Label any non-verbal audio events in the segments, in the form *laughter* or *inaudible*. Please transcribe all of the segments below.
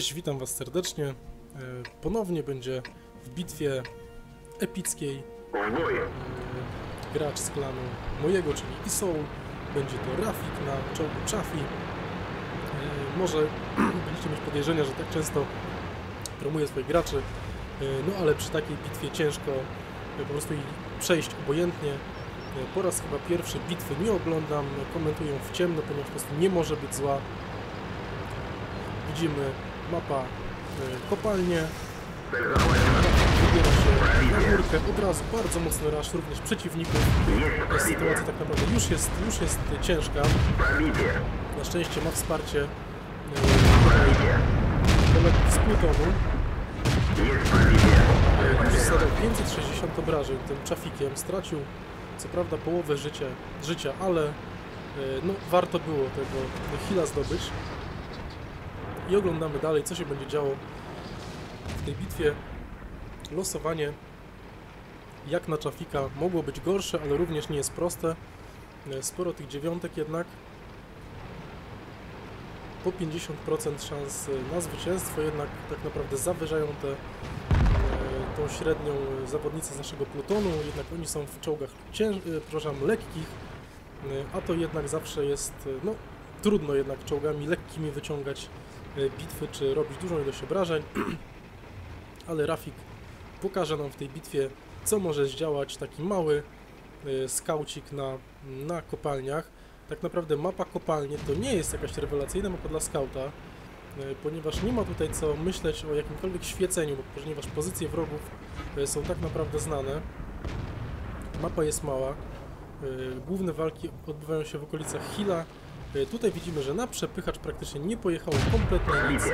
Cześć, witam was serdecznie. E, ponownie będzie w bitwie epickiej e, gracz z klanu mojego, czyli Isoul. Będzie to Rafik na czołgu Chafi. E, może *clears throat* będziecie mieć podejrzenia, że tak często promuje swoich graczy, no ale przy takiej bitwie ciężko po prostu przejść obojętnie. Po raz chyba pierwszy bitwy nie oglądam, komentuję w ciemno, ponieważ po prostu nie może być zła widzimy mapa e, kopalnie. Wybiera się na górkę, od razu bardzo mocny rasz również przeciwników. Sytuacja tak naprawdę już jest, już jest ciężka. Na szczęście ma wsparcie e, kolegów z Plutonu. Już zadał 560 obrażeń tym czafikiem, stracił co prawda połowę życia, życia ale e, no, warto było tego hila zdobyć. I oglądamy dalej, co się będzie działo w tej bitwie. Losowanie jak na Czafika mogło być gorsze, ale również nie jest proste. E, Sporo tych dziewiątek jednak. Po 50% szans e, na zwycięstwo, jednak tak naprawdę zawyżają te, e, tą średnią zawodnicy z naszego plutonu, jednak oni są w czołgach cięż, lekkich, a to jednak zawsze jest, no trudno jednak czołgami lekkimi wyciągać bitwy, czy robić dużą ilość obrażeń, *clears throat* ale Rafik pokaże nam w tej bitwie, co może zdziałać taki mały e, skaucik na, na kopalniach. Tak naprawdę mapa kopalnie to nie jest jakaś rewelacyjna mapa dla skauta, e, ponieważ nie ma tutaj co myśleć o jakimkolwiek świeceniu, ponieważ pozycje wrogów e, są tak naprawdę znane. Mapa jest mała. e, Główne walki odbywają się w okolicach Hila. E, tutaj widzimy, że na przepychacz praktycznie nie pojechało kompletnie nic.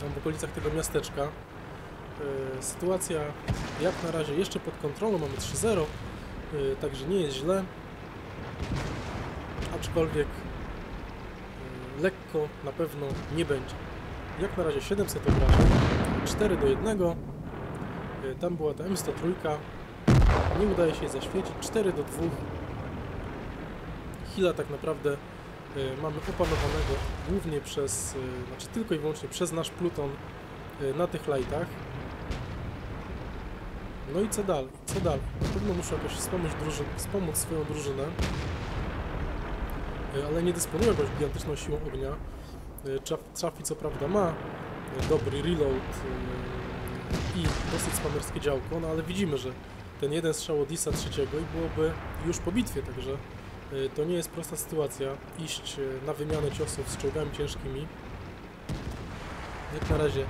Tam w okolicach tego miasteczka. E, sytuacja jak na razie jeszcze pod kontrolą, mamy 3-0, e, także nie jest źle. Aczkolwiek lekko na pewno nie będzie. Jak na razie 700 obrażeń, 4 do 1. Tam była ta M103, nie udaje się jej zaświecić, 4 do 2. Hila tak naprawdę e, mamy opanowanego głównie przez, e, znaczy tylko i wyłącznie przez nasz pluton e, na tych lightach. No i co dalej? Co dalej? Na pewno muszę jakoś wspomóc, drużyn, wspomóc swoją drużynę, ale nie dysponuję jakąś gigantyczną siłą ognia. Chafi co prawda ma dobry reload i dosyć spamerskie działko, no ale widzimy, że ten jeden strzał od Isa trzeciego i byłoby już po bitwie, także Y, to nie jest prosta sytuacja, iść y, na wymianę ciosów z czołgami ciężkimi. Jak na razie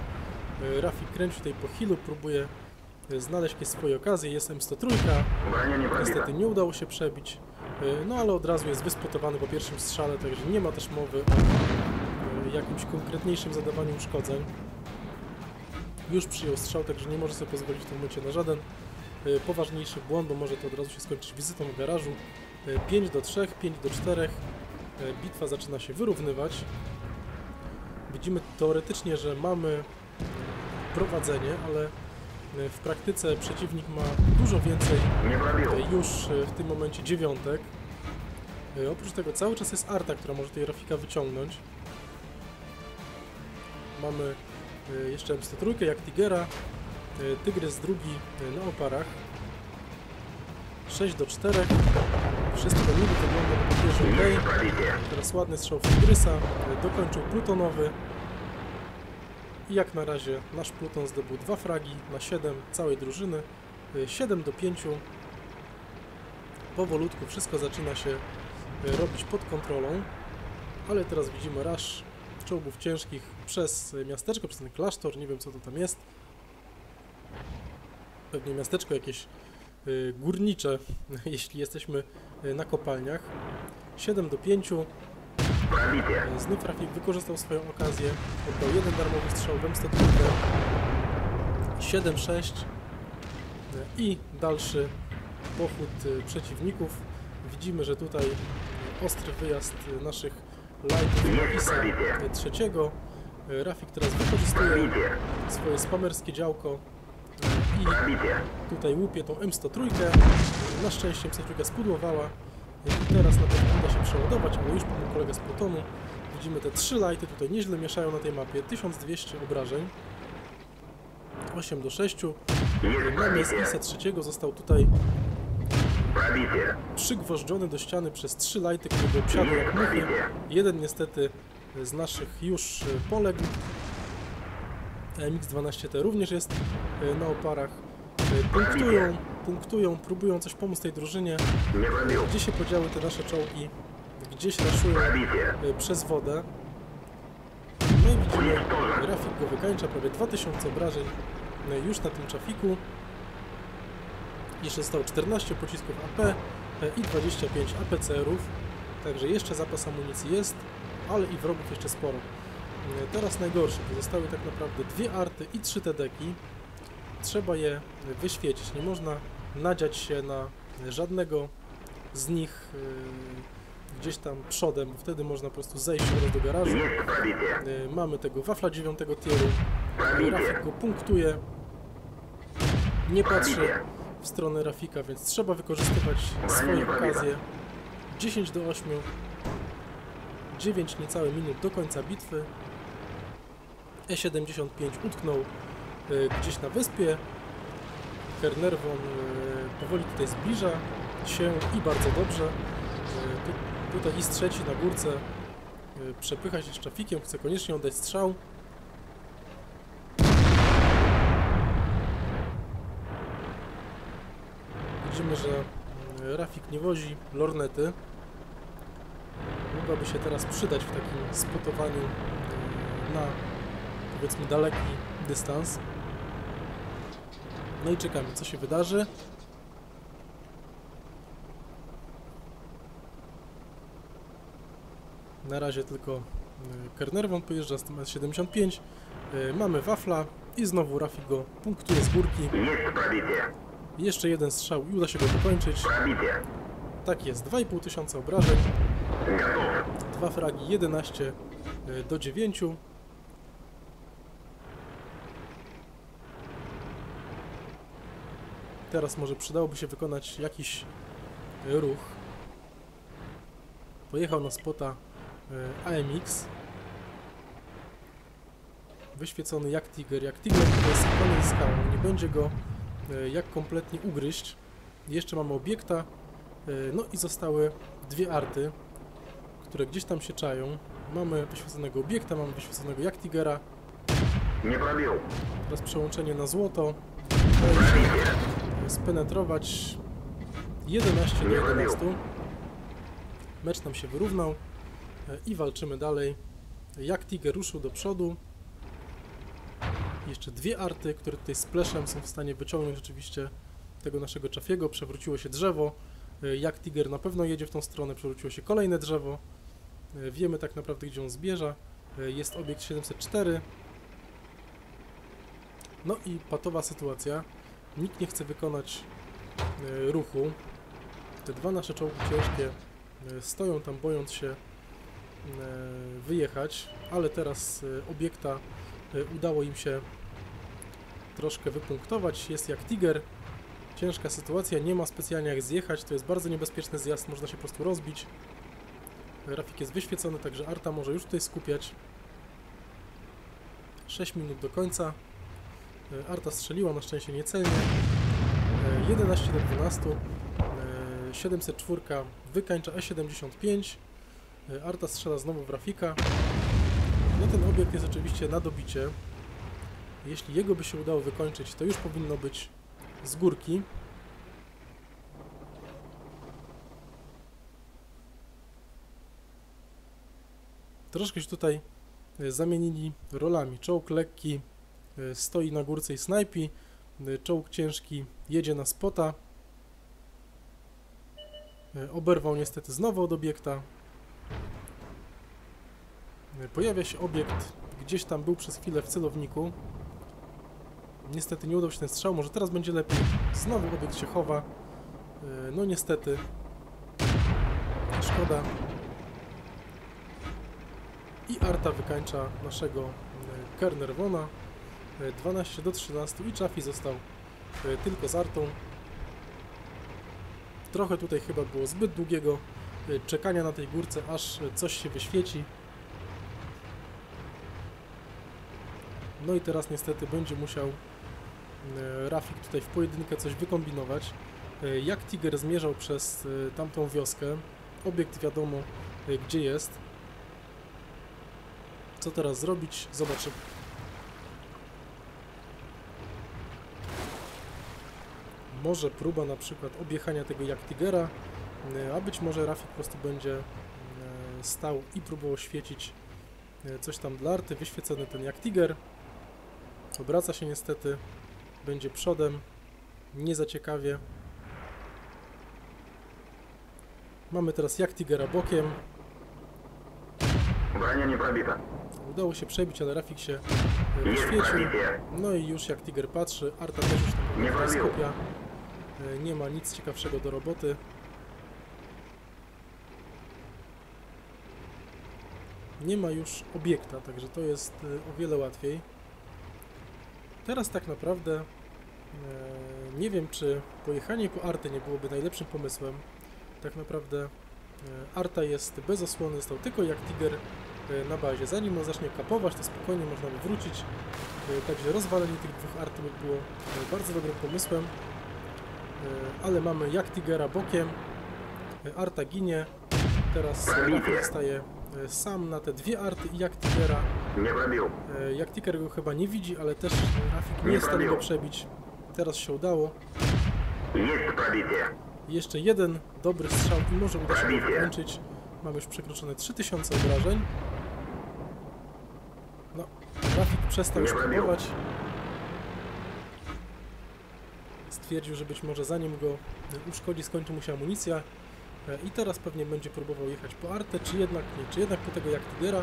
y, Rafi kręci tutaj po hilu, próbuje znaleźć jakieś swoje okazje. Jest M103, niestety nie udało się przebić. No ale od razu jest wyspotowany po pierwszym strzale, także nie ma też mowy o jakimś konkretniejszym zadawaniu uszkodzeń. Już przyjął strzał, także nie może sobie pozwolić w tym momencie na żaden poważniejszy błąd, bo może to od razu się skończyć wizytą w garażu. 5 do 3, 5 do 4. E, bitwa zaczyna się wyrównywać. Widzimy teoretycznie, że mamy prowadzenie, ale e, w praktyce przeciwnik ma dużo więcej e, już w tym momencie dziewiątek. Oprócz tego cały czas jest Arta, która może tej Rafika wyciągnąć. Mamy jeszcze MC3 jak Tigera. Tygrys drugi na oparach. 6 do 4. Wszystko niby wygląda na papierze okej. Teraz ładny strzał Fidrysa, dokończył plutonowy. I jak na razie nasz pluton zdobył dwa fragi na 7 całej drużyny. Y, 7 do 5. Powolutku wszystko zaczyna się y, robić pod kontrolą. Ale teraz widzimy rasz czołgów ciężkich przez y, miasteczko, przez ten klasztor. Nie wiem co to tam jest. Pewnie miasteczko jakieś Y, górnicze, *laughs* jeśli jesteśmy y, na kopalniach. 7 do 5. Y, znów Rafik wykorzystał swoją okazję. Oddał jeden darmowy strzał, Wemstead 7-6 i dalszy pochód przeciwników. Widzimy, że tutaj ostry wyjazd naszych Lightningisa trzeciego. Rafik teraz wykorzystuje swoje spamerskie działko Tutaj łupię tą M103. Na szczęście M103 spudłowała. I teraz na pewno uda się przeładować, bo już pomógł kolega z plutonu. Widzimy te trzy lighty tutaj nieźle mieszają na tej mapie. 1200 obrażeń. 8 do 6. Problem z ISA 3 został tutaj przygwożdżony do ściany przez trzy lighty, które go obsiadły jak muchy. Jeden niestety z naszych już poległ. MX-12T również jest e, na oparach. E, punktują, punktują, próbują coś pomóc tej drużynie. Gdzie się podziały te nasze czołgi? Gdzieś raszują przez wodę. No i widzimy, Rafik go wykańcza, prawie 2000 obrażeń no już na tym trafiku. Jeszcze zostało 14 pocisków AP i 25 APCR-ów. Także jeszcze zapas amunicji jest, ale i wrogów jeszcze sporo. E, teraz najgorsze, bo zostały tak naprawdę dwie arty i trzy tedeki. Trzeba je wyświecić, nie można nadziać się na żadnego z nich e, gdzieś tam przodem, wtedy można po prostu zejść do garażu. E, mamy tego wafla dziewiątego tieru, Rafik go punktuje, nie patrzy w stronę Rafika, więc trzeba wykorzystywać swoje okazje. 10 do 8, 9 niecałe minut do końca bitwy. E75 utknął e, gdzieś na wyspie. Kernerwon e, powoli tutaj zbliża się i bardzo dobrze. E, tu, tutaj IS trzeci na górce przepycha się z Czafikiem, chce koniecznie oddać strzał. Widzimy, że mm, Rafik nie wozi lornety. Mogłaby się teraz przydać w takim spotowaniu na powiedzmy daleki dystans. No i czekamy, co się wydarzy. Na razie tylko e, Kernerwon pojeżdża z tym S75. E, mamy wafla i znowu Rafi go punktuje z górki. Jeszcze jeden strzał i uda się go dokończyć. Tak jest, 2,5 tysiąca obrażeń. Dwa fragi, 11 e, do 9. Teraz może przydałoby się wykonać jakiś e, ruch. Pojechał na spota e, AMX. Wyświecony jak Tiger. Jak Tiger to jest koniec skałą. Nie będzie go e, jak kompletnie ugryźć. Jeszcze mamy obiekta. No i zostały dwie arty, które gdzieś tam się czają. Mamy wyświeconego obiekta, mamy wyświeconego jak Tigera. Nie probił. Teraz przełączenie na złoto. Prawie spenetrować 11 do 11. Mecz nam się wyrównał e, i walczymy dalej. Jak Tiger ruszył do przodu. Jeszcze dwie arty, które tutaj splashem są w stanie wyciągnąć rzeczywiście tego naszego czafiego. Przewróciło się drzewo. E, Jak Tiger na pewno jedzie w tą stronę. Przewróciło się kolejne drzewo. E, Wiemy tak naprawdę, gdzie on zbierza. Jest obiekt 704. No i patowa sytuacja. Nikt nie chce wykonać e, ruchu. Te dwa nasze czołgi ciężkie e, stoją tam bojąc się e, wyjechać, ale teraz obiekta udało im się troszkę wypunktować. Jest jak Tiger. Ciężka sytuacja, nie ma specjalnie jak zjechać, to jest bardzo niebezpieczny zjazd, można się po prostu rozbić. Grafik jest wyświecony, także Arta może już tutaj skupiać. 6 minut do końca. E, Arta strzeliła, na szczęście niecelnie. E, 11 do 12. E, 704 wykańcza E75. E, Arta strzela znowu w Rafika. No ten obiekt jest oczywiście na dobicie. Jeśli jego by się udało wykończyć, to już powinno być z górki. Troszkę się tutaj e, zamienili rolami. Czołg lekki e, stoi na górce i snajpi. E, Czołg ciężki jedzie na spota. E, Oberwał niestety znowu od obiekta. Pojawia się obiekt, gdzieś tam był przez chwilę w celowniku. Niestety nie udał się ten strzał, może teraz będzie lepiej. Znowu obiekt się chowa. No niestety. Szkoda. I Arta wykańcza naszego Kernerwona. 12 do 13 i Chaffee został e, tylko z Artą. Trochę tutaj chyba było zbyt długiego e, czekania na tej górce, aż coś się wyświeci. No i teraz niestety będzie musiał e, Rafik tutaj w pojedynkę coś wykombinować. Jak Tiger zmierzał przez tamtą wioskę, obiekt wiadomo gdzie jest. Co teraz zrobić? Zobaczymy. może próba na przykład objechania tego Jaktigera, e, a być może Rafik po prostu będzie e, stał i próbował świecić e, coś tam dla arty, wyświecony ten Jaktiger, obraca się niestety, będzie przodem, nie zaciekawie. Mamy teraz Jaktigera bokiem. Brania nie probita. Udało się przebić, ale Rafik się wyświecił. No i już jak Tiger patrzy, Arta też już tam skupia. E, Nie ma nic ciekawszego do roboty. Nie ma już obiekta, także to jest e, o wiele łatwiej. Teraz tak naprawdę e, nie wiem, czy pojechanie po Artę nie byłoby najlepszym pomysłem. Tak naprawdę Arta jest bez osłony, stał tylko jak Tiger na bazie. Zanim on zacznie kapować, to spokojnie można by wrócić. Także rozwalenie tych dwóch artymek było bardzo dobrym pomysłem. E, ale mamy jak Tigera bokiem, e, Arta ginie, teraz Rafał staje e, sam na te dwie arty i jak Tigera. Jak Tiger go chyba nie widzi, ale też Rafik nie, nie jest w stanie go przebić. Teraz się udało. Jeszcze jeden dobry strzał i może uda się go włączyć. Mamy już przekroczone 3000 obrażeń. No, Rafik przestał już próbować. stwierdził, że być może zanim go e, uszkodzi, skończy mu się amunicja e, i teraz pewnie będzie próbował jechać po Artę, czy jednak nie, czy jednak po tego Jaktigera.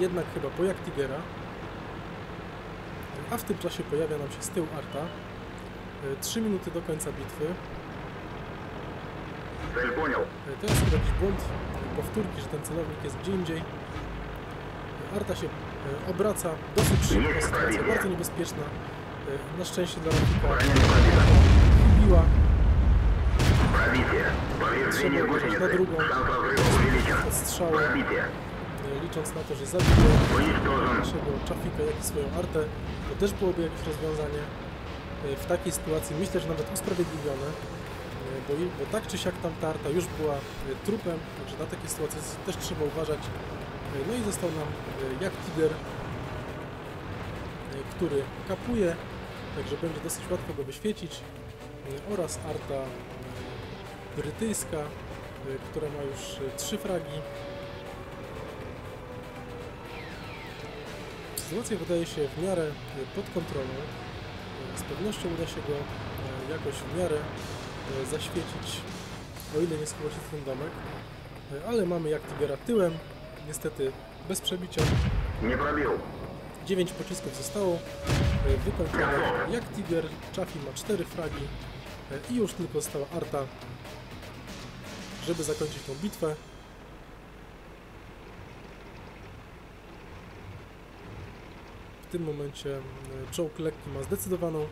Jednak chyba po Jaktigera. E, a w tym czasie pojawia nam się z tyłu Arta. 3 minuty do końca bitwy. Teraz jest jakiś błąd powtórki, że ten celownik jest gdzie indziej. Arta się obraca dosyć szybko, sytuacja bardzo niebezpieczna. Y, na szczęście dla Rafika biła. Trzeba na drugą strzałę. Y, licząc na to, że zabiję naszego Czafika, jak i swoją artę, to też byłoby jakieś rozwiązanie. Y, w takiej sytuacji, myślę, że nawet usprawiedliwione, bo, bo tak czy siak tam tarta już była trupem, także na takie sytuacje też trzeba uważać. No i został nam jak Tiger który kapuje, także będzie dosyć łatwo go wyświecić e, oraz arta e, brytyjska, e, która ma już trzy fragi. Sytuacja wydaje się w miarę pod kontrolą. Z pewnością uda się go jakoś w miarę zaświecić, o ile nie skoła się ten domek. Ale mamy jak tygera tyłem, niestety bez przebicia. Nie prawił. 9 pocisków zostało e, wykończone. Jak Tiger, Chaffee ma 4 fragi e, i już tylko została Arta, żeby zakończyć tą bitwę. W tym momencie e, czołg lekki ma zdecydowaną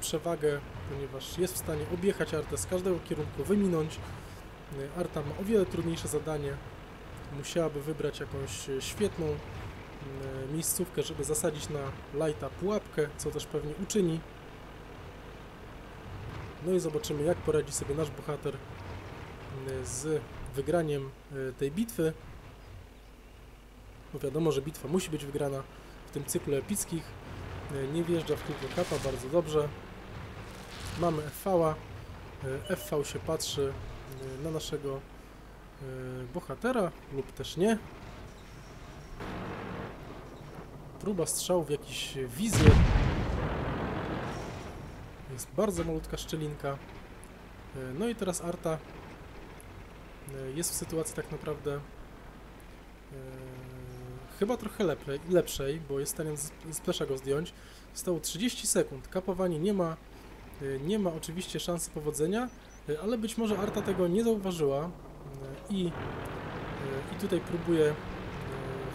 przewagę, ponieważ jest w stanie objechać Artę z każdego kierunku, wyminąć. Arta ma o wiele trudniejsze zadanie. Musiałaby wybrać jakąś świetną miejscówkę, żeby zasadzić na lighta pułapkę, co też pewnie uczyni. No i zobaczymy, jak poradzi sobie nasz bohater e, z wygraniem e, tej bitwy. Bo wiadomo, że bitwa musi być wygrana w tym cyklu epickich. E, Nie wjeżdża w tylko kapa, bardzo dobrze. Mamy FV-a. E, FV się patrzy e, na naszego e, bohatera, lub też nie. Próba strzału w jakiś wizję. Jest bardzo malutka szczelinka. E, No i teraz Arta e, jest w sytuacji tak naprawdę e, chyba trochę lepszej, bo jest w stanie z, plesza go zdjąć. Zostało 30 sekund. Kapowanie nie ma, nie ma oczywiście szansy powodzenia, ale być może Arta tego nie zauważyła i, i tutaj próbuje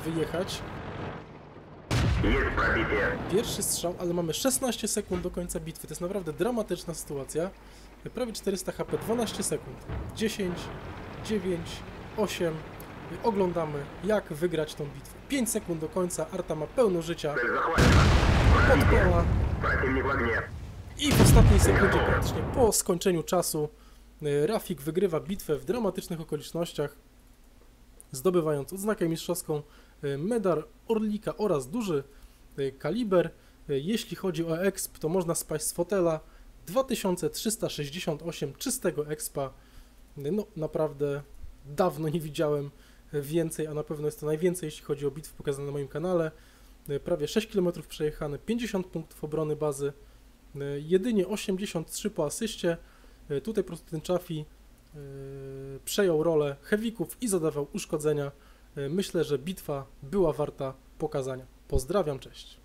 wyjechać. Pierwszy strzał, ale mamy 16 sekund do końca bitwy. To jest naprawdę dramatyczna sytuacja. Prawie 400 HP, 12 sekund. 10, 9, 8. Oglądamy, jak wygrać tą bitwę. 5 sekund do końca, Arta ma pełno życia. Podpala. I w ostatniej sekundzie, praktycznie po skończeniu czasu, e, Rafik wygrywa bitwę w dramatycznych okolicznościach, zdobywając odznakę mistrzowską y, medal Orlika oraz duży y, kaliber. Y, Jeśli chodzi o exp, to można spaść z fotela 2368 czystego expa. No, naprawdę dawno nie widziałem więcej, a na pewno jest to najwięcej, jeśli chodzi o bitwy pokazane na moim kanale. Prawie 6 km przejechane, 50 punktów obrony bazy, jedynie 83 po asyście. Tutaj po prostu ten Chafi y, przejął rolę heavyków i zadawał uszkodzenia. Y, Myślę, że bitwa była warta pokazania. Pozdrawiam, cześć.